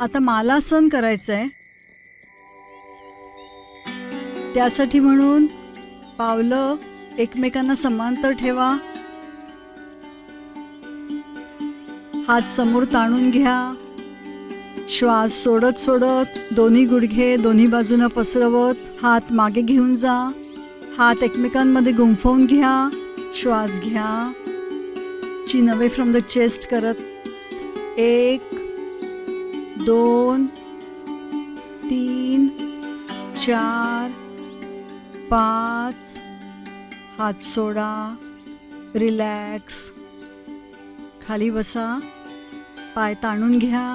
आता मालासन करायचं आहे त्यासाठी म्हणून पावलं एकमेकांना समांतर ठेवा. हात समोर ताणून घ्या. श्वास सोडत सोडत दोन्ही गुडघे दोन्ही बाजूनं पसरवत हात मागे घेऊन जा. हात एकमेकांमध्ये गुंफवून घ्या. श्वास घ्या. Chin away from the chest करत. एक दोन तीन चार पाच. हात सोडा रिलॅक्स खाली बसा पाय ताणून घ्या.